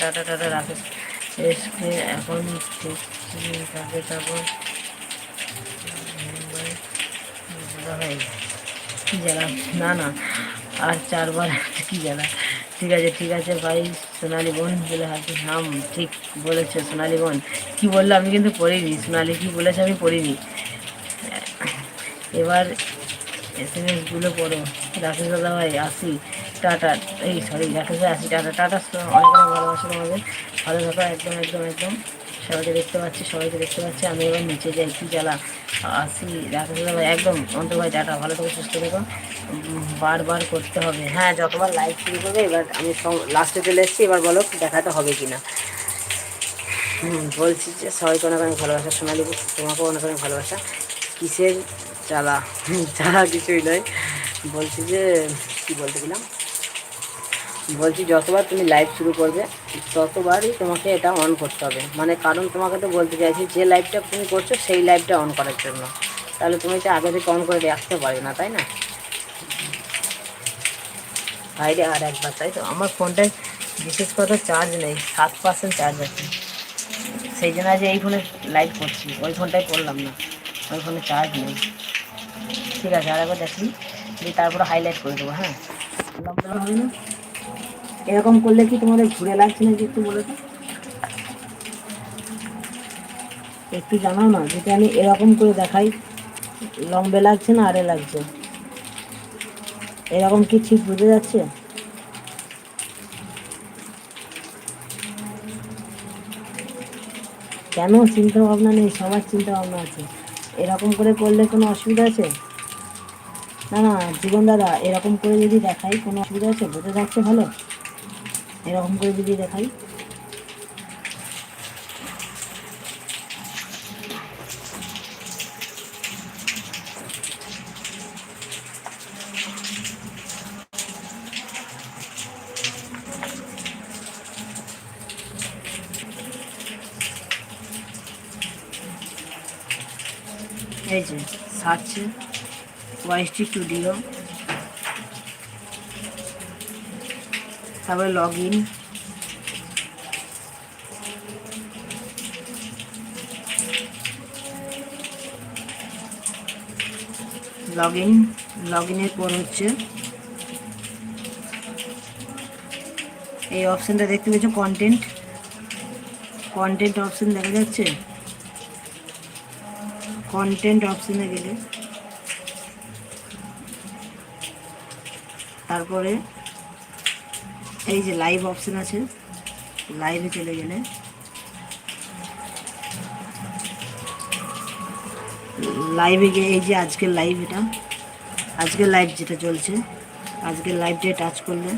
Tata tata Rakesh SK এখন মুম্বাই ভাই কি জ্বালা না না আর চারবার কি জ্বালা ঠিক আছে ঠিক আছে ভাই সোনালি বোন বলে হাতে নাম ঠিক বলেছে সোনালি বোন কী বলল আমি কিন্তু পড়িনি সোনালি কি বলেছে আমি পড়িনি এবার এস এম এসগুলো পড়ো। রাকেশ দাদা ভাই আসি। টাটা এই সরি রাকেশ ভাই আসি টাটা টাটা অনেক অনেক ভালোবাসা তোমাদের। ভালো থাকো একদম একদম একদম। সবাইকে দেখতে পাচ্ছি সবাইকে দেখতে পাচ্ছি। আমি এবার নিচে যাই কি জ্বালা আসি রাকেশ একদম অন্ত ভাই টাটা ভালো থাকো সুস্থ থেকো। বারবার করতে হবে। হ্যাঁ যতবার লাইভ শুরু করবে এবার আমি লাস্টে চলে এসেছি এবার বলো দেখাতে হবে কি না বলছি যে সবাইকে অনেক অনেক ভালোবাসা সোনালি তোমাকেও অনেক অনেক ভালোবাসা। কিসের হুম, জ্বালা কিছুই নয়। বলছি যে কি বলতে গেলাম? বলছি, যতবার তুমি লাইভ শুরু করবে, ততবারই তোমাকে এটা অন করতে হবে। মানে কারণ তোমাকে তো বলতে চাইছি, যে লাইভটা তুমি করছ, সেই লাইভটা অন করার জন্য। তাহলে তুমি তো আগে থেকে অন করে রাখতে পারবে না, তাই না? বাইরে আর একবার, তাই তো? আমার ফোনটায় বিশেষ কথা চার্জ নেই, সাত পার্সেন্ট চার্জ আছে। সেই জন্য আজ এই ফোনে লাইভ করছি, ওই ফোনটাই করলাম না, ওই ফোনে চার্জ নেই। ঠিক আছে, আর একবার দেখি, দিয়ে তারপরে হাইলাইট করে দেবো হ্যাঁ? লম্বা হবে না? এরকম করলে কি তোমাদের ঘুরে লাগছে না একটু বলে তো? একটু জানাও না, যদি আমি এরকম করে দেখাই, লম্বে লাগছে না আরে লাগছে? এরকম কি ঠিক বুঝে যাচ্ছে? কেন চিন্তা ভাবনা নেই? সবার চিন্তা ভাবনা আছে। এরকম করে করলে কোনো অসুবিধা আছে? না না, জীবন দাদা, এরকম করে যদি দেখাই, কোনো অসুবিধা আছে? বোঝা যাচ্ছে ভালো? এরকম করে যদি দেখাই। এই যে সার্চ ওয়াইসটি স্টুডিও তারপরে log in log in log ইনের পর হচ্ছে এই অপশানটা দেখতে পেয়েছ কন্টেন্ট কন্টেন্ট অপশান দেখা যাচ্ছে? কন্টেন্ট অপশানে গেলে। তারপরে এই যে লাইভ অপশান আছে লাইভে চলে গেলে। লাইভে গিয়ে এই যে আজকের লাইভ এটা, আজকের লাইভ যেটা চলছে, আজকের লাইভটা টাচ করলে।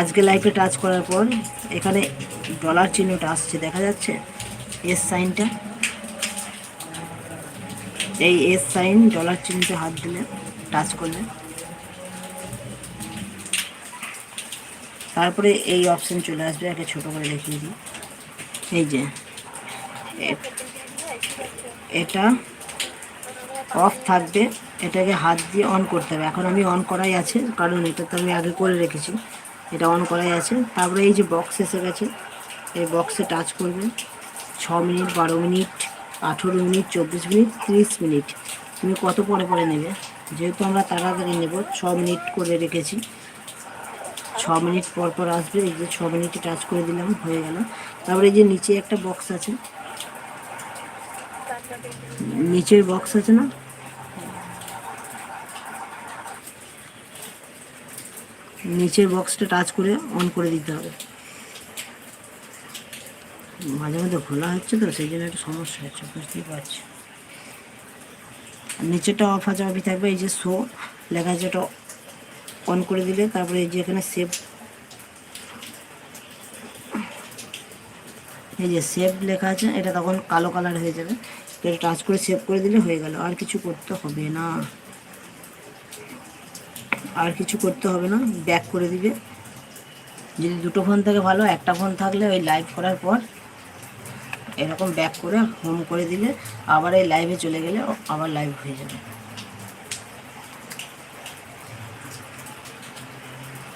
আজকে লাইভে টাচ করার পর এখানে ডলার চিহ্নটা আসছে, দেখা যাচ্ছে? এস সাইনটা এই এস সাইন ডলার চিহ্নতে হাত দিলে টাচ করলে। তারপরে এই অপশন চলে আসবে একটা ছোটো করে দেখিয়ে দিই। এই যে এটা অফ থাকবে, এটাকে হাত দিয়ে অন করতে হবে। এখন আমি অন করাই আছে, কারণ এটা তো আমি আগে করে রেখেছি। এটা অন করাই আছে। তারপরে এই যে বক্স এসে গেছে, এই বক্সে টাচ করবে ছ মিনিট, বারো মিনিট, আঠেরো মিনিট, চব্বিশ মিনিট, তিরিশ মিনিট। তুমি কত পরে পরে নেবে? যেহেতু আমরা তাড়াতাড়ি নেব, ছ মিনিট করে রেখেছি। ছ মিনিট পর পর আসবে। এই যে ছ মিনিটে টাচ করে দিলাম, হয়ে গেল। তারপরে এই যে নিচে একটা বক্স আছে। নিচের বক্স আছে না? নিচের বক্সটা টাচ করে অন করে দিতে হবে। মাঝে মধ্যে খোলা হচ্ছে তো, সেই জন্য একটা সমস্যা হচ্ছে, বুঝতেই পারছি। নিচেটা অফ আছে অফই থাকবে। এই যে শো লেখা ওটা অন করে দিলে তারপরে এই যে এখানে সেভ এই যে সেভ লেখা আছে, এটা তখন কালো কালার হয়ে যাবে। এটা টাচ করে সেভ করে দিলে হয়ে গেল। আর কিছু করতে হবে না। আর কিছু করতে হবে না। ব্যাক করে দিবে। যদি দুটো ফোন থেকে ভালো, একটা ফোন থাকলে ওই লাইভ করার পর এরকম ব্যাক করে হোম করে দিলে আবার এই লাইভে চলে গেলে আবার লাইভ হয়ে যাবে।